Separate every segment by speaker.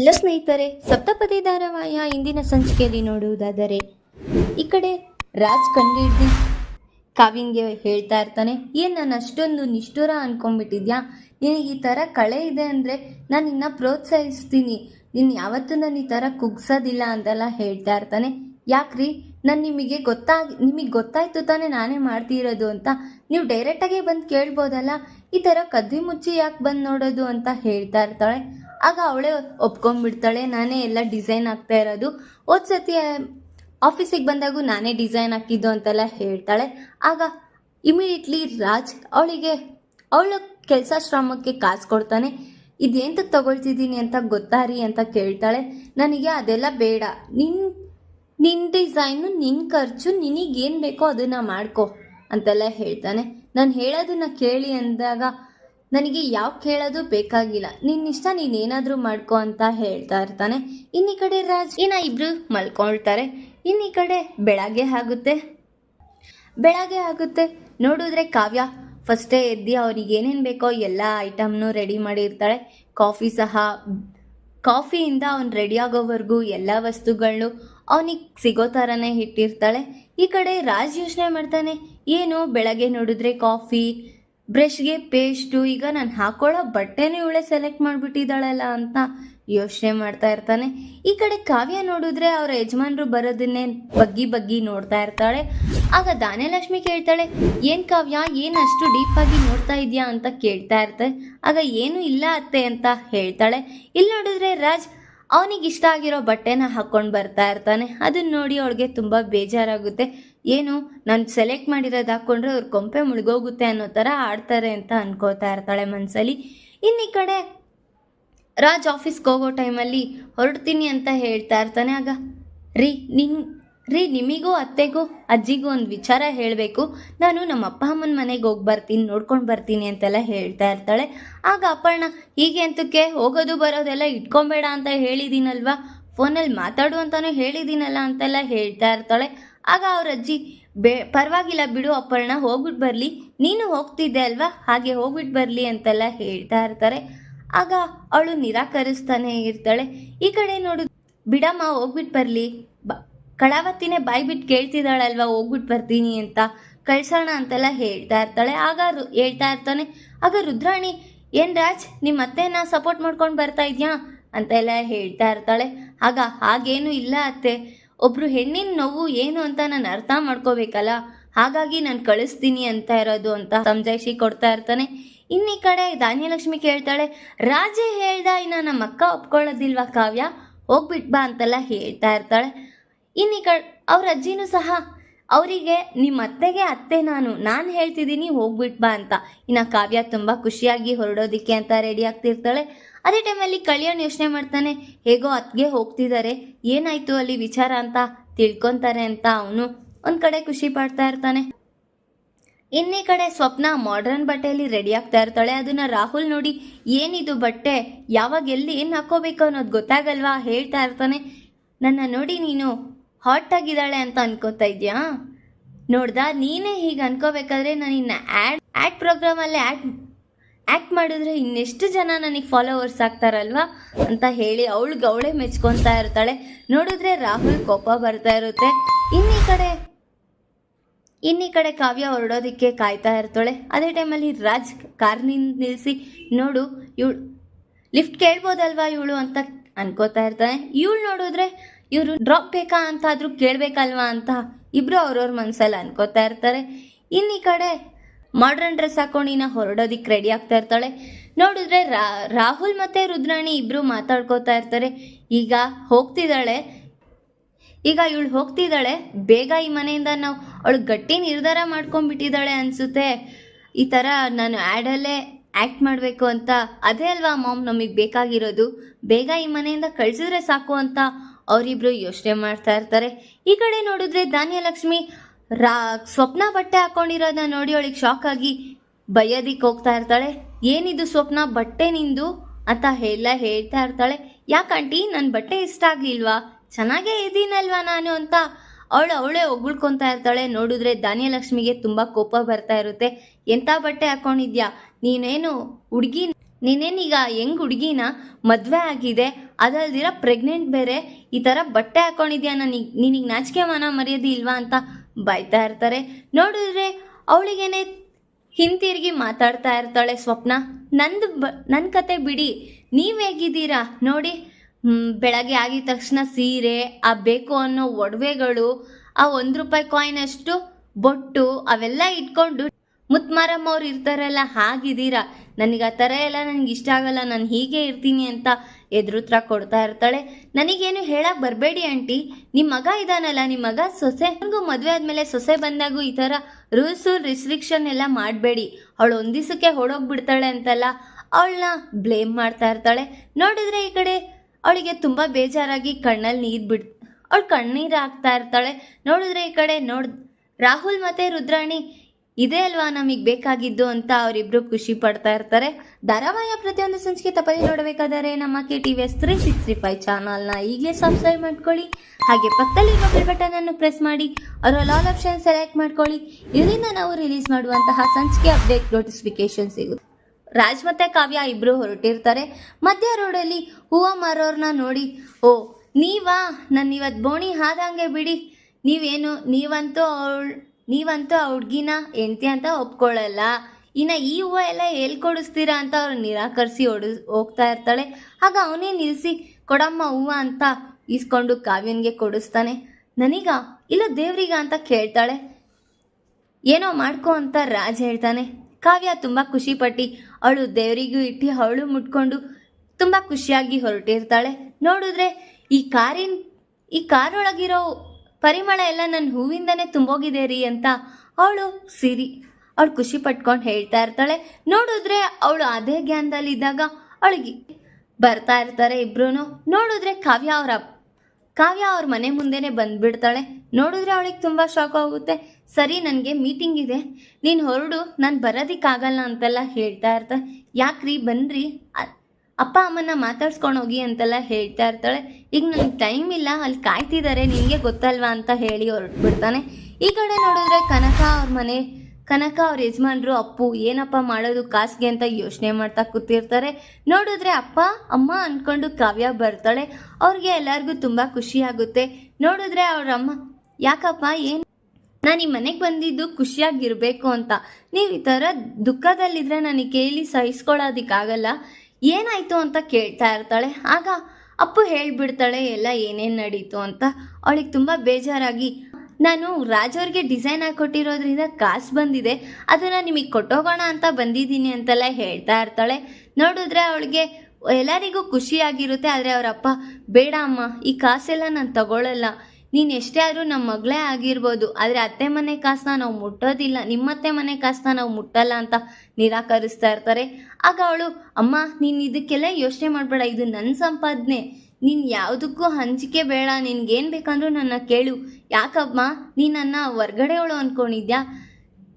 Speaker 1: Hello ಸ್ನೇಹಿತರೆ, ಸಪ್ತಪದಿ ಧಾರಾವಾಹಿಯ ಇಂದಿನ ಸಂಚಿಕೆಯಲ್ಲಿ ನೋಡುವುದಾದರೆ, ಈ ಕಡೆ ರಾಜ್ ಕಂಡಿಡ್ದು ಕಾವಿನ್ಗೆ ಹೇಳ್ತಾ ಇರ್ತಾನೆ, ಏನು ನಾನು ಅಷ್ಟೊಂದು ನಿಷ್ಠುರ ಅನ್ಕೊಂಡ್ಬಿಟ್ಟಿದ್ಯಾ? ನಿನಗೆ ಈ ಥರ ಕಳೆ ಇದೆ ಅಂದರೆ ನಾನು ನಿನ್ನ ಪ್ರೋತ್ಸಾಹಿಸ್ತೀನಿ. ನೀನು ಯಾವತ್ತೂ ನಾನು ಈ ಥರ ಕುಗ್ಸೋದಿಲ್ಲ ಅಂತೆಲ್ಲ ಹೇಳ್ತಾ ಇರ್ತಾನೆ. ಯಾಕ್ರಿ? ನಾನು ನಿಮಗೆ ಗೊತ್ತಾಗಿ ನಿಮಗೆ ಗೊತ್ತಾಯ್ತು ತಾನೇ ನಾನೇ ಮಾಡ್ತಿರೋದು ಅಂತ. ನೀವು ಡೈರೆಕ್ಟಾಗಿ ಬಂದು ಕೇಳ್ಬೋದಲ್ಲ? ಈ ಥರ ಕದ್ವಿ ಮುಚ್ಚಿ ಯಾಕೆ ಬಂದು ನೋಡೋದು ಅಂತ ಹೇಳ್ತಾ ಇರ್ತಾಳೆ. ಆಗ ಅವಳೇ ಒಪ್ಕೊಂಡ್ಬಿಡ್ತಾಳೆ, ನಾನೇ ಎಲ್ಲ ಡಿಸೈನ್ ಆಗ್ತಾ ಇರೋದು. ಸತಿ ಆಫೀಸಿಗೆ ಬಂದಾಗೂ ನಾನೇ ಡಿಸೈನ್ ಹಾಕಿದ್ದು ಅಂತೆಲ್ಲ ಹೇಳ್ತಾಳೆ. ಆಗ ಇಮಿಡಿಯೇಟ್ಲಿ ರಾಜ್ ಅವಳಿಗೆ ಅವಳ ಕೆಲಸ ಶ್ರಮಕ್ಕೆ ಕಾಸು ಕೊಡ್ತಾನೆ. ಇದೇಂತಕ್ಕೆ ತಗೊಳ್ತಿದ್ದೀನಿ ಅಂತ ಗೊತ್ತಾ ರೀ ಅಂತ ಕೇಳ್ತಾಳೆ. ನನಗೆ ಅದೆಲ್ಲ ಬೇಡ. ನಿನ್ ನಿನ್ನ ಡಿಸೈನು ನಿನ್ನ ಖರ್ಚು ನಿನಗೇನು ಬೇಕೋ ಅದನ್ನು ಮಾಡ್ಕೋ ಅಂತೆಲ್ಲ ಹೇಳ್ತಾನೆ. ನಾನು ಹೇಳೋದನ್ನ ಕೇಳಿ ಅಂದಾಗ ನನಗೆ ಯಾವ ಕೇಳೋದು ಬೇಕಾಗಿಲ್ಲ. ನಿನ್ನ ಇಷ್ಟ ನೀನೇನಾದರೂ ಮಾಡ್ಕೋ ಅಂತ ಹೇಳ್ತಾ ಇರ್ತಾನೆ. ಇನ್ನೀ ಕಡೆ ರಾಜ್ ಇನ್ನ ಇಬ್ರು ಮಲ್ಕೊಳ್ತಾರೆ. ಇನ್ನೀ ಕಡೆ ಬೆಳಗ್ಗೆ ಆಗುತ್ತೆ. ಬೆಳಗ್ಗೆ ಆಗುತ್ತೆ. ನೋಡಿದ್ರೆ ಕಾವ್ಯ ಫಸ್ಟೇ ಎದ್ದು ಅವ್ರಿಗೆ ಏನೇನು ಬೇಕೋ ಎಲ್ಲ ಐಟಮ್ನು ರೆಡಿ ಮಾಡಿರ್ತಾಳೆ. ಕಾಫಿ ಸಹ, ಕಾಫಿಯಿಂದ ಅವ್ನು ರೆಡಿ ಆಗೋವರೆಗೂ ಎಲ್ಲ ವಸ್ತುಗಳನ್ನು ಅವನಿಗೆ ಸಿಗೋ ಥರನೇ ಇಟ್ಟಿರ್ತಾಳೆ. ಈ ಕಡೆ ರಾಜ್ ಯೋಚನೆ ಮಾಡ್ತಾನೆ, ಏನು ಬೆಳಗ್ಗೆ ನೋಡಿದ್ರೆ ಕಾಫಿ, ಬ್ರಷ್ಗೆ ಪೇಸ್ಟು, ಈಗ ನಾನು ಹಾಕೊಳ್ಳೋ ಬಟ್ಟೆನೂ ಇವಳೆ ಸೆಲೆಕ್ಟ್ ಮಾಡಿಬಿಟ್ಟಿದ್ದಾಳಲ್ಲ ಅಂತ ಯೋಚನೆ ಮಾಡ್ತಾ ಇರ್ತಾನೆ. ಈ ಕಡೆ ಕಾವ್ಯ ನೋಡಿದ್ರೆ ಅವರ ಯಜಮಾನರು ಬರೋದನ್ನೇ ಬಗ್ಗಿ ಬಗ್ಗಿ ನೋಡ್ತಾ ಇರ್ತಾಳೆ. ಆಗ ದಾನ್ಯಲಕ್ಷ್ಮಿ ಕೇಳ್ತಾಳೆ, ಏನು ಕಾವ್ಯ, ಏನು ಅಷ್ಟು ಡೀಪಾಗಿ ನೋಡ್ತಾ ಇದೆಯಾ? ಅಂತ ಕೇಳ್ತಾ ಇರ್ತಾಳೆ. ಆಗ, ಏನು ಇಲ್ಲ ಅತ್ತೆ ಅಂತ ಹೇಳ್ತಾಳೆ. ಇಲ್ಲಿ ನೋಡಿದ್ರೆ ರಾಜ್ ಅವನಿಗೆ ಇಷ್ಟ ಆಗಿರೋ ಬಟ್ಟೆನ ಹಾಕೊಂಡು ಬರ್ತಾ ಇರ್ತಾನೆ. ಅದನ್ನ ನೋಡಿ ಅವಳಿಗೆ ತುಂಬ ಬೇಜಾರಾಗುತ್ತೆ. ಏನು, ನಾನು ಸೆಲೆಕ್ಟ್ ಮಾಡಿರೋದು ಹಾಕ್ಕೊಂಡ್ರೆ ಅವ್ರ ಕೊಂಪೆ ಮುಳುಗೋಗುತ್ತೆ ಅನ್ನೋ ಥರ ಆಡ್ತಾರೆ ಅಂತ ಅನ್ಕೋತಾ ಇರ್ತಾಳೆ ಮನಸ್ಸಲ್ಲಿ ಇನ್ನು ಈ ಕಡೆ ರಾಜ್ ಆಫೀಸ್ಗೆ ಹೋಗೋ ಟೈಮಲ್ಲಿ ಹೊರಡ್ತೀನಿ ಅಂತ ಹೇಳ್ತಾ ಇರ್ತಾನೆ. ಆಗ, ರೀ, ನಿನ್ ರೀ, ನಿಮಿಗೂ, ಅತ್ತೆಗೂ, ಅಜ್ಜಿಗೂ ಒಂದು ವಿಚಾರ ಹೇಳಬೇಕು. ನಾನು ನಮ್ಮ ಅಪ್ಪ ಅಮ್ಮನ ಮನೆಗೆ ಹೋಗಿ ಬರ್ತೀನಿ, ನೋಡ್ಕೊಂಡು ಬರ್ತೀನಿ ಅಂತೆಲ್ಲ ಹೇಳ್ತಾ ಇರ್ತಾಳೆ. ಆಗ ಅಪ್ಪಣ್ಣ, ಹೀಗೆ ಅಂತಕ್ಕೆ ಹೋಗೋದು ಬರೋದೆಲ್ಲ ಇಟ್ಕೊಬೇಡ ಅಂತ ಹೇಳಿದ್ದೀನಲ್ವಾ ಫೋನಲ್ಲಿ ಮಾತಾಡು ಅಂತಲೂ ಹೇಳಿದ್ದೀನಲ್ಲ ಅಂತೆಲ್ಲ ಹೇಳ್ತಾ ಇರ್ತಾಳೆ. ಆಗ ಅವ್ರ ಅಜ್ಜಿ, ಬೇ, ಪರವಾಗಿಲ್ಲ ಬಿಡು ಅಪ್ಪಣ್ಣ ಹೋಗ್ಬಿಟ್ಟು ಬರಲಿ. ನೀನು ಹೋಗ್ತಿದ್ದೆ ಅಲ್ವಾ? ಹಾಗೆ ಹೋಗ್ಬಿಟ್ಟು ಬರಲಿ ಅಂತೆಲ್ಲ ಹೇಳ್ತಾ ಇರ್ತಾರೆ. ಆಗ ಅವಳು ನಿರಾಕರಿಸ್ತಾನೆ ಇರ್ತಾಳೆ. ಈ ಕಡೆ ನೋಡು, ಬಿಡಮ್ಮ ಹೋಗ್ಬಿಟ್ಟು ಬರಲಿ. ಬ ಕಳಾವತ್ತಿನೇ ಬಾಯ್ ಬಿಟ್ಟು ಕೇಳ್ತಿದ್ದಾಳಲ್ವಾ ಹೋಗ್ಬಿಟ್ಟು ಬರ್ತೀನಿ ಅಂತ? ಕಳ್ಸೋಣ ಅಂತೆಲ್ಲ ಹೇಳ್ತಾ ಇರ್ತಾಳೆ. ಆಗ ಹೇಳ್ತಾ ಇರ್ತಾನೆ, ಆಗ ರುದ್ರಾಣಿ, ಏನ್ ರಾಜ್ ನಿಮ್ಮ ಅತ್ತೆನ ಸಪೋರ್ಟ್ ಮಾಡ್ಕೊಂಡು ಬರ್ತಾ ಇದ್ಯಾ? ಅಂತೆಲ್ಲ ಹೇಳ್ತಾ ಇರ್ತಾಳೆ. ಆಗ ಹಾಗೇನು ಇಲ್ಲ ಅತ್ತೆ. ಒಬ್ರು ಹೆಣ್ಣಿನ ನೋವು ಏನು ಅಂತ ನಾನು ಅರ್ಥ ಮಾಡ್ಕೋಬೇಕಲ್ಲ? ಹಾಗಾಗಿ ನಾನು ಕಳಿಸ್ತೀನಿ ಅಂತ ಇರೋದು ಅಂತ ಸಮಜಾಯಿಸಿ ಕೊಡ್ತಾ ಇರ್ತಾನೆ. ಇನ್ನೀ ಕಡೆ ಧಾನ್ಯಲಕ್ಷ್ಮಿ ಕೇಳ್ತಾಳೆ, ರಾಜೇ ಹೇಳ್ದ ಇನ್ನ ನಮ್ಮ ಅಕ್ಕ ಒಪ್ಕೊಳ್ಳೋದಿಲ್ವಾ ಕಾವ್ಯ? ಹೋಗ್ಬಿಟ್ ಬಾ ಅಂತೆಲ್ಲ ಹೇಳ್ತಾ ಇರ್ತಾಳೆ. ಇನ್ನೀ ಕಡೆ ಅವ್ರ ಅಜ್ಜಿನೂ ಸಹ, ಅವರಿಗೆ ನಿಮ್ಮ ಅತ್ತೆಗೆ ಅತ್ತೆ ನಾನು ನಾನು ಹೇಳ್ತಿದ್ದೀನಿ ಹೋಗ್ಬಿಟ್ ಬಾ ಅಂತ. ಇನ್ನು ಕಾವ್ಯ ತುಂಬ ಖುಷಿಯಾಗಿ ಹೊರಡೋದಿಕ್ಕೆ ಅಂತ ರೆಡಿ ಆಗ್ತಿರ್ತಾಳೆ. ಅದೇ ಟೈಮಲ್ಲಿ ಕಲ್ಯಾಣ್ ಯೋಚನೆ ಮಾಡ್ತಾನೆ, ಹೇಗೋ ಅತ್ಗೆ ಹೋಗ್ತಿದ್ದಾರೆ ಏನಾಯ್ತು ಅಲ್ಲಿ ವಿಚಾರ ಅಂತ? ತಿಳ್ಕೊಂತಾರೆ ಅಂತ ಅವನು. ಒಂದು ಕಡೆ ಖುಷಿ ಪಡ್ತಾ ಇರ್ತಾನೆ. ಇನ್ನೀ ಕಡೆ ಸ್ವಪ್ನ ಮಾಡ್ರನ್ ಬಟ್ಟೆಯಲ್ಲಿ ರೆಡಿ ಆಗ್ತಾ ಇರ್ತಾಳೆ. ಅದನ್ನ ರಾಹುಲ್ ನೋಡಿ, ಏನಿದು ಬಟ್ಟೆ? ಯಾವಾಗ ಎಲ್ಲಿ ಏನು ಹಾಕೋಬೇಕು ಅನ್ನೋದು ಗೊತ್ತಾಗಲ್ವಾ? ಹೇಳ್ತಾ ಇರ್ತಾನೆ. ನನ್ನ ನೋಡಿ ನೀನು ಹಾಟ್ ಆಗಿದ್ದಾಳೆ ಅಂತ ಅನ್ಕೋತಾ ಇದ್ಯಾ? ನೋಡ್ದಾ, ನೀನೇ ಹೀಗೆ ಅನ್ಕೋಬೇಕಾದ್ರೆ ನಾನು ಇನ್ನು ಆ್ಯಡ್ ಆ್ಯಡ್ ಪ್ರೋಗ್ರಾಮಲ್ಲಿ ಆ್ಯಡ್ ಆ್ಯಕ್ಟ್ ಮಾಡಿದ್ರೆ ಇನ್ನೆಷ್ಟು ಜನ ನನಗೆ ಫಾಲೋವರ್ಸ್ ಆಗ್ತಾರಲ್ವಾ ಅಂತ ಹೇಳಿ ಅವಳು ಅವಳೇ ಮೆಚ್ಕೊತಾ ಇರ್ತಾಳೆ. ನೋಡಿದ್ರೆ ರಾಹುಲ್ ಕೋಪ ಬರ್ತಾ ಇರುತ್ತೆ. ಇನ್ನೀ ಕಡೆ ಇನ್ನೀ ಕಡೆ ಕಾವ್ಯ ಹೊರಡೋದಕ್ಕೆ ಕಾಯ್ತಾ ಇರ್ತಾಳೆ. ಅದೇ ಟೈಮಲ್ಲಿ ರಾಜ್ ಕಾರ್ನಿಂದ ನಿಲ್ಲಿಸಿ ನೋಡು, ಇವಳು ಲಿಫ್ಟ್ ಕೇಳ್ಬೋದಲ್ವಾ ಇವಳು ಅಂತ ಅನ್ಕೋತಾ ಇರ್ತಾನೆ. ಇವಳು ನೋಡಿದ್ರೆ ಇವರು ಡ್ರಾಪ್ ಬೇಕಾ ಅಂತಾದರೂ ಕೇಳಬೇಕಲ್ವಾ ಅಂತ ಇಬ್ರು ಅವ್ರವ್ರ ಮನಸ್ಸಲ್ಲಿ ಅನ್ಕೋತಾ ಇರ್ತಾರೆ. ಇನ್ನೀ ಕಡೆ ಮಾಡ್ರನ್ ಡ್ರೆಸ್ ಹಾಕೊಂಡಿನ ಹೊರಡೋದಿಕ್ಕೆ ರೆಡಿ ಆಗ್ತಾ ಇರ್ತಾಳೆ. ನೋಡಿದ್ರೆ ರಾಹುಲ್ ಮತ್ತೆ ರುದ್ರಾಣಿ ಇಬ್ರು ಮಾತಾಡ್ಕೋತಾ ಇರ್ತಾರೆ. ಈಗ ಹೋಗ್ತಿದ್ದಾಳೆ. ಈಗ ಇವಳು ಹೋಗ್ತಿದ್ದಾಳೆ. ಬೇಗ ಈ ಮನೆಯಿಂದ ನಾವು ಅವಳು ಗಟ್ಟಿ ನಿರ್ಧಾರ ಮಾಡ್ಕೊಂಡ್ಬಿಟ್ಟಿದ್ದಾಳೆ ಅನ್ಸುತ್ತೆ. ಈ ಥರ ನಾನು ಆ್ಯಡಲ್ಲೇ ಆ್ಯಕ್ಟ್ ಮಾಡಬೇಕು ಅಂತ. ಅದೇ ಅಲ್ವಾ ಮಾಮ್ ನಮಗೆ ಬೇಕಾಗಿರೋದು. ಬೇಗ ಈ ಮನೆಯಿಂದ ಕಳಿಸಿದ್ರೆ ಸಾಕು ಅಂತ ಅವರಿಬ್ರು ಯೋಚನೆ ಮಾಡ್ತಾ ಇರ್ತಾರೆ. ಈ ಕಡೆ ನೋಡಿದ್ರೆ ಧಾನ್ಯಲಕ್ಷ್ಮಿ ರಾ, ಸ್ವಪ್ನ ಬಟ್ಟೆ ಹಾಕೊಂಡಿರೋದನ್ನ ನೋಡಿ ಅವಳಿಗೆ ಶಾಕ್ ಆಗಿ ಬೈಯೋದಿಕ್ಕೆ ಹೋಗ್ತಾ ಇರ್ತಾಳೆ. ಏನಿದು ಸ್ವಪ್ನ ಬಟ್ಟೆ ನಿಂದು ಅಂತ ಎಲ್ಲ ಹೇಳ್ತಾ ಇರ್ತಾಳೆ. ಯಾಕಂಟಿ ನನ್ನ ಬಟ್ಟೆ ಇಷ್ಟ ಆಗ್ಲಿಲ್ವಾ? ಚೆನ್ನಾಗೇ ಇದ್ದೀನಲ್ವಾ ನಾನು ಅಂತ ಅವಳು ಅವಳೇ ಹೊಗಳ್ಕೊಂತಾ ಇರ್ತಾಳೆ. ನೋಡಿದ್ರೆ ಧಾನ್ಯಲಕ್ಷ್ಮಿಗೆ ತುಂಬ ಕೋಪ ಬರ್ತಾ ಇರುತ್ತೆ. ಎಂಥ ಬಟ್ಟೆ ಹಾಕೊಂಡಿದ್ಯಾ? ನೀನೇನು ಹುಡುಗಿ ನೀನೇನೀಗ ಹೆಂಗ್ ಹುಡುಗಿನ ಮದುವೆ ಆಗಿದೆ, ಅದಲ್ದಿರ ಪ್ರೆಗ್ನೆಂಟ್ ಬೇರೆ, ಈ ಥರ ಬಟ್ಟೆ ಹಾಕೊಂಡಿದ್ಯಾ ನನಗೆ ನಿನಗೆ ನಾಚಿಕೆ ಮಾನ ಮರ್ಯಾದೆ ಇಲ್ವಾ ಅಂತ ಬೈತಾ ಇರ್ತಾರೆ. ನೋಡಿದ್ರೆ ಅವಳಿಗೇನೆ ಹಿಂತಿರುಗಿ ಮಾತಾಡ್ತಾ ಇರ್ತಾಳೆ ಸ್ವಪ್ನ. ನಂದು ಬ ನನ್ನ ಕತೆ ಬಿಡಿ, ನೀವು ಹೇಗಿದ್ದೀರಾ? ನೋಡಿ ಬೆಳಗ್ಗೆ ಆಗಿದ ತಕ್ಷಣ ಸೀರೆ, ಆ ಬೇಕು ಅನ್ನೋ ಒಡವೆಗಳು, ಆ ಒಂದು ರೂಪಾಯಿ ಕಾಯಿನ್ ಅಷ್ಟು, ಬೊಟ್ಟು, ಅವೆಲ್ಲ ಇಟ್ಕೊಂಡು ಮುತ್ಮಾರಮ್ಮ ಅವ್ರು ಇರ್ತಾರಲ್ಲ, ಹಾಗಿದ್ದೀರಾ? ನನಗೆ ಆ ಥರ ಎಲ್ಲ ನನಗೆ ಇಷ್ಟ ಆಗಲ್ಲ, ನಾನು ಹೀಗೆ ಇರ್ತೀನಿ ಅಂತ ಎದುರುತ್ರ ಕೊಡ್ತಾ ಇರ್ತಾಳೆ. ನನಗೇನು ಹೇಳಕ್ ಬರಬೇಡಿ ಆಂಟಿ. ನಿಮ್ಮ ಮಗ ಇದಾನಲ್ಲ ನಿಮ್ಮ ಮಗ ಸೊಸೆ. ನನಗೂ ಮದುವೆ ಆದಮೇಲೆ ಸೊಸೆ ಬಂದಾಗೂ ಈ ಥರ ರೂಲ್ಸು ರಿಸ್ಟ್ರಿಕ್ಷನ್ ಎಲ್ಲ ಮಾಡಬೇಡಿ. ಅವಳು ಒಂದು ದಿವಸಕ್ಕೆ ಹೊಡೋಗ್ಬಿಡ್ತಾಳೆ ಅಂತಲ್ಲ, ಅವಳನ್ನ ಬ್ಲೇಮ್ ಮಾಡ್ತಾ ಇರ್ತಾಳೆ. ನೋಡಿದ್ರೆ ಈ ಕಡೆ ಅವಳಿಗೆ ತುಂಬ ಬೇಜಾರಾಗಿ ಕಣ್ಣಲ್ಲಿ ನೀರು ಬಿಡ್, ಅವಳು ಕಣ್ಣೀರು ಹಾಕ್ತಾ ಇರ್ತಾಳೆ. ನೋಡಿದ್ರೆ ಈ ಕಡೆ ನೋಡ್, ರಾಹುಲ್ ಮತ್ತೆ ರುದ್ರಾಣಿ ಇದೇ ಅಲ್ವಾ ನಮಗೆ ಬೇಕಾಗಿದ್ದು ಅಂತ ಅವರಿಬ್ರು ಖುಷಿ ಪಡ್ತಾ ಇರ್ತಾರೆ. ಧಾರಾವಾಹಿಯ ಪ್ರತಿಯೊಂದು ಸಂಚಿಕೆ ತಪ್ಪದೆ ನೋಡಬೇಕಾದರೆ ನಮ್ಮ K T V S three sixty five ಚಾನಲ್ನ ಈಗಲೇ ಸಬ್ಸ್ಕ್ರೈಬ್ ಮಾಡ್ಕೊಳ್ಳಿ. ಹಾಗೆ ಪಕ್ಕದಲ್ಲಿರುವ ಬೆಲ್ ಬಟನ್ ಅನ್ನು ಪ್ರೆಸ್ ಮಾಡಿ. ಅವರ ಆಲ್ ಆಪ್ಷನ್ ಸೆಲೆಕ್ಟ್ ಮಾಡ್ಕೊಳ್ಳಿ. ಇದರಿಂದ ನಾವು ರಿಲೀಸ್ ಮಾಡುವಂತಹ ಸಂಚಿಕೆ ಅಪ್ಡೇಟ್ ನೋಟಿಫಿಕೇಶನ್ ಸಿಗುತ್ತೆ. ರಾಜ್ ಮತ್ತೆ ಕಾವ್ಯ ಇಬ್ರು ಹೊರಟಿರ್ತಾರೆ. ಮಧ್ಯ ರೋಡಲ್ಲಿ ಹೂವ ಮಾರೋರ್ನ ನೋಡಿ, ಓ, ನೀವಾ? ನನ್ನ ಇವತ್ತು ಬೋಣಿ ಹಾದಂಗೆ ಬಿಡಿ. ನೀವೇನು, ನೀವಂತೂ ಅವಳು ನೀವಂತೂ ಆ ಹುಡ್ಗಿನ ಹೆಂಡ್ತಿ ಅಂತ ಒಪ್ಕೊಳ್ಳಲ್ಲ ಇನ್ನು ಈ ಹೂವು ಎಲ್ಲ ಎಲ್ಲಿ ಕೊಡಿಸ್ತೀರಾ ಅಂತ ಅವ್ರು ನಿರಾಕರಿಸಿ ಹೊಡ, ಹೋಗ್ತಾ ಇರ್ತಾಳೆ. ಆಗ ಅವನೇ ನಿಲ್ಲಿಸಿ ಕೊಡಮ್ಮ ಹೂವು ಅಂತ ಇಸ್ಕೊಂಡು ಕಾವ್ಯನ್ಗೆ ಕೊಡಿಸ್ತಾನೆ. ನನಗ ಇಲ್ಲ ದೇವ್ರಿಗ ಅಂತ ಕೇಳ್ತಾಳೆ. ಏನೋ ಮಾಡ್ಕೊ ಅಂತ ರಾಜ್ ಹೇಳ್ತಾನೆ. ಕಾವ್ಯ ತುಂಬ ಖುಷಿ ಪಟ್ಟಿ ಅವಳು ದೇವರಿಗೂ ಇಟ್ಟು ಅವಳು ಮುಟ್ಕೊಂಡು ತುಂಬ ಖುಷಿಯಾಗಿ ಹೊರಟಿರ್ತಾಳೆ. ನೋಡಿದ್ರೆ ಈ ಕಾರಿನ, ಈ ಕಾರೊಳಗಿರೋ ಪರಿಮಳ ಎಲ್ಲ ನನ್ನ ಹೂವಿಂದನೇ ತುಂಬೋಗಿದೆ ರೀ ಅಂತ ಅವಳು ಸಿರಿ. ಅವಳು ಖುಷಿ ಪಟ್ಕೊಂಡು ಹೇಳ್ತಾ ಇರ್ತಾಳೆ. ನೋಡಿದ್ರೆ ಅವಳು ಅದೇ ಜ್ಞಾನದಲ್ಲಿದ್ದಾಗ ಅವಳಿಗೆ ಬರ್ತಾ ಇರ್ತಾರೆ ಇಬ್ರು ನೋಡಿದ್ರೆ ಕಾವ್ಯ ಅವರ ಕಾವ್ಯ ಅವ್ರ ಮನೆ ಮುಂದೆನೆ ಬಂದ್ಬಿಡ್ತಾಳೆ. ನೋಡಿದ್ರೆ ಅವಳಿಗೆ ತುಂಬ ಶಾಕ್ ಆಗುತ್ತೆ. ಸರಿ, ನನಗೆ ಮೀಟಿಂಗ್ ಇದೆ. ನೀನು ಹೊರಡು, ನಾನು ಬರೋದಕ್ಕಾಗಲ್ಲ ಅಂತೆಲ್ಲ ಹೇಳ್ತಾ ಇರ್ತಾ ಯಾಕ್ರಿ, ಬನ್ರಿ. ಅ- ಅಪ್ಪ ಅಮ್ಮನ ಮಾತಾಡ್ಸ್ಕೊಂಡು ಹೋಗಿ ಅಂತೆಲ್ಲ ಹೇಳ್ತಾ ಇರ್ತಾಳೆ. ಈಗ ನನಗೆ ಟೈಮ್ ಇಲ್ಲ, ಅಲ್ಲಿ ಕಾಯ್ತಿದ್ದಾರೆ ನಿಮಗೆ ಗೊತ್ತಲ್ವಾ ಅಂತ ಹೇಳಿ ಹೊರಟ್ಬಿಡ್ತಾನೆ ಈ ಕಡೆ ನೋಡಿದ್ರೆ ಕನಕ ಅವ್ರ ಮನೆ, ಕನಕ ಅವ್ರ ಯಜಮಾನ್ರು ಅಪ್ಪು, ಏನಪ್ಪ ಮಾಡೋದು ಕಾಸ್ಗೆ ಅಂತ ಯೋಚನೆ ಮಾಡ್ತಾ ಕೂತಿರ್ತಾರೆ. ನೋಡಿದ್ರೆ ಅಪ್ಪ, ಅಮ್ಮ ಅನ್ಕೊಂಡು ಕಾವ್ಯ ಬರ್ತಾಳೆ. ಅವ್ರಿಗೆ ಎಲ್ಲರಿಗೂ ತುಂಬ ಖುಷಿ ಆಗುತ್ತೆ. ನೋಡಿದ್ರೆ ಅವ್ರ ಅಮ್ಮ, ಯಾಕಪ್ಪ, ಏನು? ನಾನು ಈ ಮನೆಗೆ ಬಂದಿದ್ದು ಖುಷಿಯಾಗಿರಬೇಕು ಅಂತ. ನೀವು ಈ ಥರ ದುಃಖದಲ್ಲಿದ್ರೆ ನನಗೆ ಕೇಳಿ ಸಹಿಸ್ಕೊಳ್ಳೋದಕ್ಕಾಗಲ್ಲ ಏನಾಯ್ತು ಅಂತ ಕೇಳ್ತಾ ಇರ್ತಾಳೆ. ಆಗ ಅಪ್ಪು ಹೇಳ್ಬಿಡ್ತಾಳೆ, ಎಲ್ಲ ಏನೇನು ನಡೀತು ಅಂತ? ಅವಳಿಗೆ ತುಂಬ ಬೇಜಾರಾಗಿ, ನಾನು ರಾಜವ್ರಿಗೆ ಡಿಸೈನ್ ಹಾಕೊಟ್ಟಿರೋದ್ರಿಂದ ಕಾಸು ಬಂದಿದೆ, ಅದನ್ನು ನಿಮಗೆ ಕೊಟ್ಟೋಗೋಣ ಅಂತ ಬಂದಿದ್ದೀನಿ ಅಂತೆಲ್ಲ ಹೇಳ್ತಾ ಇರ್ತಾಳೆ. ನೋಡಿದ್ರೆ ಅವಳಿಗೆ ಎಲ್ಲರಿಗೂ ಖುಷಿಯಾಗಿರುತ್ತೆ, ಆದರೆ ಅವರಪ್ಪ ಬೇಡ ಅಮ್ಮ ಈ ಕಾಸೆಲ್ಲ ನಾನು ತಗೊಳ್ಳಲ್ಲ ನೀನು ಎಷ್ಟೇ ಆದರೂ ನಮ್ಮ ಮಗಳೇ ಆಗಿರ್ಬೋದು, ಆದರೆ ಅತ್ತೆ ಮನೆ ಕಾಸನ್ನ ನಾವು ಮುಟ್ಟೋದಿಲ್ಲ. ನಿಮ್ಮತ್ತೆ ಮನೆ ಕಾಸನ್ನ ನಾವು ಮುಟ್ಟಲ್ಲ ಅಂತ ನಿರಾಕರಿಸ್ತಾ ಇರ್ತಾರೆ. ಆಗ ಅವಳು, ಅಮ್ಮ, ನೀನು ಇದಕ್ಕೆಲ್ಲ ಯೋಚನೆ ಮಾಡಬೇಡ, ಇದು ನನ್ನ ಸಂಪಾದನೆ. ನೀನು ಯಾವುದಕ್ಕೂ ಹಂಚಿಕೆ ಬೇಡ, ನಿನ್ಗೇನು ಬೇಕಂದ್ರೂ ನನ್ನ ಕೇಳು. ಯಾಕಮ್ಮ, ನೀನು ನನ್ನ ಹೊರ್ಗಡೆಯವಳು ಅಂದ್ಕೊಂಡಿದ್ಯಾ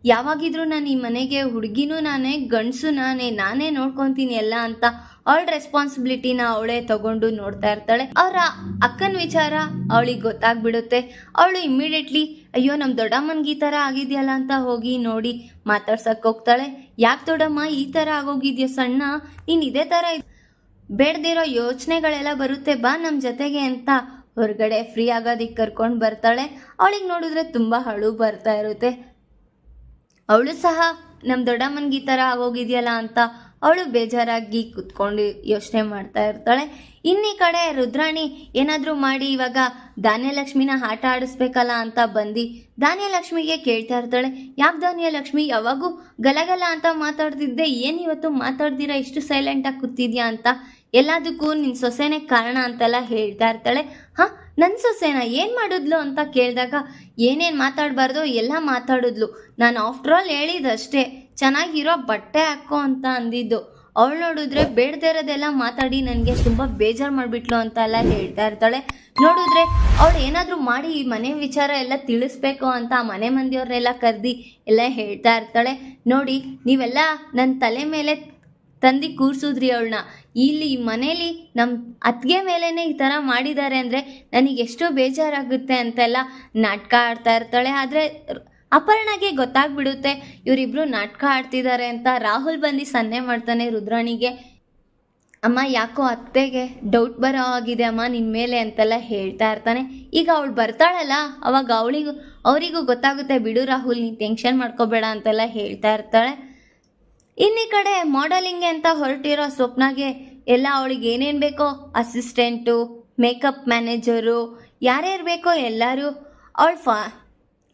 Speaker 1: ಯಾವಾಗಿದ್ರೂ ನಾನು ಈ ಮನೆಗೆ ಹುಡುಗಿನೂ ನಾನೇ, ಗಂಡಸು ನಾನೇ ನಾನೇ ನೋಡ್ಕೊತೀನಿ ಎಲ್ಲ ಅಂತ ಅವಳ ರೆಸ್ಪಾನ್ಸಿಬಿಲಿಟಿನ ಅವಳೇ ತಗೊಂಡು ನೋಡ್ತಾ ಇರ್ತಾಳೆ. ಅವರ ಅಕ್ಕನ ವಿಚಾರ ಅವಳಿಗೆ ಗೊತ್ತಾಗ್ಬಿಡುತ್ತೆ. ಅವಳು ಇಮ್ಮಿಡಿಯೇಟ್ಲಿ ಅಯ್ಯೋ ನಮ್ಮ ದೊಡ್ಡಮ್ಮನ್ಗೆ ಈ ಥರ ಆಗಿದೆಯಲ್ಲ ಅಂತ ಹೋಗಿ ನೋಡಿ ಮಾತಾಡ್ಸಕ್ಕೆ ಹೋಗ್ತಾಳೆ. ಯಾಕೆ ದೊಡ್ಡಮ್ಮ ಈ ಥರ ಆಗೋಗಿದ್ಯಾ ಸಣ್ಣ? ನೀನು ಇದೇ ಥರ ಬೇಡದಿರೋ ಯೋಚನೆಗಳೆಲ್ಲ ಬರುತ್ತೆ, ಬಾ ನಮ್ಮ ಜೊತೆಗೆ ಅಂತ ಹೊರಗಡೆ ಫ್ರೀ ಆಗೋದಿಕ್ಕೆ ಕರ್ಕೊಂಡು ಬರ್ತಾಳೆ. ಅವಳಿಗೆ ನೋಡಿದ್ರೆ ತುಂಬ ಹಳು ಬರ್ತಾ ಇರುತ್ತೆ. ಅವಳು ಸಹ ನಮ್ಮ ದೊಡ್ಡಮ್ಮನಿಗೆ ಈ ಥರ ಆಗೋಗಿದೆಯಲ್ಲ ಅಂತ ಅವಳು ಬೇಜಾರಾಗಿ ಕುತ್ಕೊಂಡು ಯೋಚನೆ ಮಾಡ್ತಾ ಇರ್ತಾಳೆ. ಇನ್ನಿ ಕಡೆ ರುದ್ರಾಣಿ ಏನಾದರೂ ಮಾಡಿ ಇವಾಗ ಧಾನ್ಯಲಕ್ಷ್ಮಿನ ಆಟ ಆಡಿಸ್ಬೇಕಲ್ಲ ಅಂತ ಬಂದು ಧಾನ್ಯಲಕ್ಷ್ಮಿಗೆ ಕೇಳ್ತಾ ಇರ್ತಾಳೆ. ಯಾಕೆ ಧಾನ್ಯಲಕ್ಷ್ಮಿ, ಯಾವಾಗೂ ಗಲಗಲ ಅಂತ ಮಾತಾಡ್ತಿದ್ದೆ, ಏನು ಇವತ್ತು ಮಾತಾಡ್ದಿರಾ ಇಷ್ಟು ಸೈಲೆಂಟಾಗಿ ಕೂತಿದ್ಯಾ ಅಂತ ಎಲ್ಲದಕ್ಕೂ ನಿನ್ನ ಸೊಸೆನೇ ಕಾರಣ ಅಂತೆಲ್ಲ ಹೇಳ್ತಾ ಇರ್ತಾಳೆ. ಹಾಂ ನನ್ನ ಸೊಸೆನ, ಏನು ಮಾಡಿದ್ಲು ಅಂತ ಕೇಳಿದಾಗ, ಏನೇನು ಮಾತಾಡಬಾರ್ದು ಎಲ್ಲ ಮಾತಾಡಿದ್ಲು. ನಾನು ಆಫ್ಟರ್ ಆಲ್ ಹೇಳಿದಷ್ಟೇ. ಚೆನ್ನಾಗಿರೋ ಬಟ್ಟೆ ಹಾಕೋ ಅಂತ ಅಂದಿದ್ದು. ಅವಳು ನೋಡಿದ್ರೆ ಬೇಡದೇ ಇರೋದೆಲ್ಲ ಮಾತಾಡಿ ನನಗೆ ತುಂಬ ಬೇಜಾರು ಮಾಡಿಬಿಟ್ಲು ಅಂತ ಎಲ್ಲ ಹೇಳ್ತಾ ಇರ್ತಾಳೆ. ನೋಡಿದ್ರೆ ಅವಳು ಏನಾದರೂ ಮಾಡಿ ಈ ಮನೆ ವಿಚಾರ ಎಲ್ಲ ತಿಳಿಸ್ಬೇಕು ಅಂತ ಆ ಮನೆ ಮಂದಿಯವ್ರನ್ನೆಲ್ಲ ಕರೆದಿ ಎಲ್ಲ ಹೇಳ್ತಾ ಇರ್ತಾಳೆ. ನೋಡಿ, ನೀವೆಲ್ಲ ನನ್ನ ತಲೆ ಮೇಲೆ ತಂದು ಕೂರಿಸಿದ್ರಿ ಅವಳನ್ನ ಇಲ್ಲಿ ಮನೇಲಿ ನಮ್ಮ ಅತ್ತಿಗೆ ಮೇಲೇ ಈ ಥರ ಮಾಡಿದ್ದಾರೆ ಅಂದರೆ ನನಗೆ ಎಷ್ಟೋ ಬೇಜಾರಾಗುತ್ತೆ ಅಂತೆಲ್ಲ ನಾಟಕ ಆಡ್ತಾ ಇರ್ತಾಳೆ. ಆದರೆ ಅಪರ್ಣಗೆ ಗೊತ್ತಾಗ್ಬಿಡುತ್ತೆ, ಇವರಿಬ್ರು ನಾಟಕ ಆಡ್ತಿದ್ದಾರೆ ಅಂತ ರಾಹುಲ್ ಬಂದು ಸನ್ನೆ ಮಾಡ್ತಾನೆ ರುದ್ರಾಣಿಗೆ. ಅಮ್ಮ, ಯಾಕೋ ಅತ್ತೆಗೆ ಡೌಟ್ ಬರೋ ಆಗಿದೆ ಅಮ್ಮ ನಿನ್ನ ಮೇಲೆ ಅಂತೆಲ್ಲ ಹೇಳ್ತಾ ಇರ್ತಾನೆ. ಈಗ ಅವಳು ಬರ್ತಾಳಲ್ಲ, ಅವಾಗ ಅವಳಿಗೂ, ಅವರಿಗೂ ಗೊತ್ತಾಗುತ್ತೆ, ಬಿಡು ರಾಹುಲ್, ನೀನು ಟೆನ್ಷನ್ ಮಾಡ್ಕೋಬೇಡ ಅಂತೆಲ್ಲ ಹೇಳ್ತಾ ಇರ್ತಾಳೆ. ಇನ್ನೀ ಕಡೆ ಮಾಡಲಿಂಗ್ಗೆ ಅಂತ ಹೊರಟಿರೋ ಸ್ವಪ್ನಾಗೆ ಎಲ್ಲ ಅವಳಿಗೆ ಏನೇನು ಬೇಕೋ ಅಸಿಸ್ಟೆಂಟು ಮೇಕಪ್ ಮ್ಯಾನೇಜರು ಯಾರ್ಯಾರು ಬೇಕೋ ಎಲ್ಲರೂ, ಅವಳು ಫಾ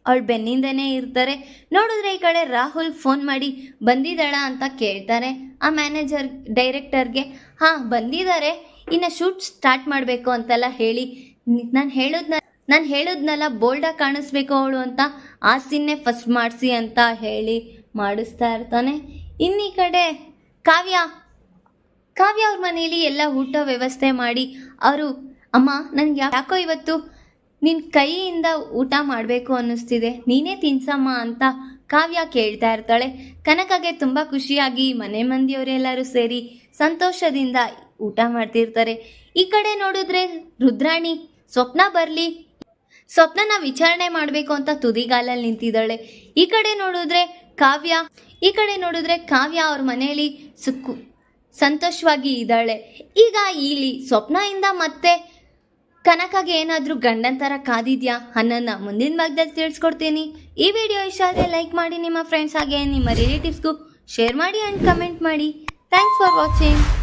Speaker 1: ಅವಳು ಬೆನ್ನಿಂದನೇ ಇರ್ತಾರೆ. ನೋಡಿದ್ರೆ ಈ ಕಡೆ ರಾಹುಲ್ ಫೋನ್ ಮಾಡಿ, ಬಂದಿದ್ದಾಳ ಅಂತ ಕೇಳ್ತಾರೆ ಆ ಮ್ಯಾನೇಜರ್, ಡೈರೆಕ್ಟರ್ಗೆ. ಹಾಂ, ಬಂದಿದ್ದಾರೆ. ಇನ್ನು ಶೂಟ್ ಸ್ಟಾರ್ಟ್ ಮಾಡಬೇಕು ಅಂತೆಲ್ಲ ಹೇಳಿ. ನಾನು ಹೇಳೋದ್ನ, ನಾನು ಹೇಳೋದ್ನೆಲ್ಲ ಬೋಲ್ಡಾಗಿ ಕಾಣಿಸ್ಬೇಕು ಅವಳು ಅಂತ ಆ ಸೀನ್ನೇ ಫಸ್ಟ್ ಮಾಡಿಸಿ ಅಂತ ಹೇಳಿ ಮಾಡಿಸ್ತಾ ಇರ್ತಾನೆ. ಇನ್ನೀ ಕಡೆ ಕಾವ್ಯ ಕಾವ್ಯ ಅವ್ರ ಮನೆಯಲ್ಲಿ ಎಲ್ಲ ಊಟ ವ್ಯವಸ್ಥೆ ಮಾಡಿ, ಅವರು, ಅಮ್ಮ, ನನಗೆ ಯಾಕೋ ಇವತ್ತು ನಿನ್ನ ಕೈಯಿಂದ ಊಟ ಮಾಡಬೇಕು ಅನ್ನಿಸ್ತಿದೆ. ನೀನೇ ತಿನ್ಸಮ್ಮ ಅಂತ ಕಾವ್ಯ ಕೇಳ್ತಾ ಇರ್ತಾಳೆ. ಕನಕಗೆ ತುಂಬ ಖುಷಿಯಾಗಿ ಮನೆ ಮಂದಿಯವರೆಲ್ಲರೂ ಸೇರಿ ಸಂತೋಷದಿಂದ ಊಟ ಮಾಡ್ತಿರ್ತಾರೆ. ಈ ಕಡೆ ನೋಡಿದ್ರೆ ರುದ್ರಾಣಿ, ಸ್ವಪ್ನ ಬರಲಿ, ಸ್ವಪ್ನನ ವಿಚಾರಣೆ ಮಾಡಬೇಕು ಅಂತ ತುದಿಗಾಲಲ್ಲಿ ನಿಂತಿದ್ದಾಳೆ. ಈ ಕಡೆ ನೋಡಿದ್ರೆ ಕಾವ್ಯ, ಈ ಕಡೆ ನೋಡಿದ್ರೆ ಕಾವ್ಯ ಅವ್ರ ಮನೆಯಲ್ಲಿ ಸುಕ್ಕು, ಸಂತೋಷವಾಗಿ ಇದ್ದಾಳೆ. ಈಗ ಇಲ್ಲಿ ಸ್ವಪ್ನದಿಂದ ಮತ್ತೆ ಕನಕಗೆ ಏನಾದರೂ ಥರ ಕಾದಿದ್ಯಾ? ಅನ್ನೋದನ್ನ ಮುಂದಿನ ಭಾಗದಲ್ಲಿ ತಿಳಿಸ್ಕೊಡ್ತೀನಿ. ಈ ವಿಡಿಯೋ ಇಷ್ಟ ಆದರೆ ಲೈಕ್ ಮಾಡಿ ನಿಮ್ಮ ಫ್ರೆಂಡ್ಸ್ ಹಾಗೆ ನಿಮ್ಮ ರಿಲೇಟಿವ್ಸ್ಗೂ ಶೇರ್ ಮಾಡಿ ಆ್ಯಂಡ್ ಕಮೆಂಟ್ ಮಾಡಿ. Thanks for watching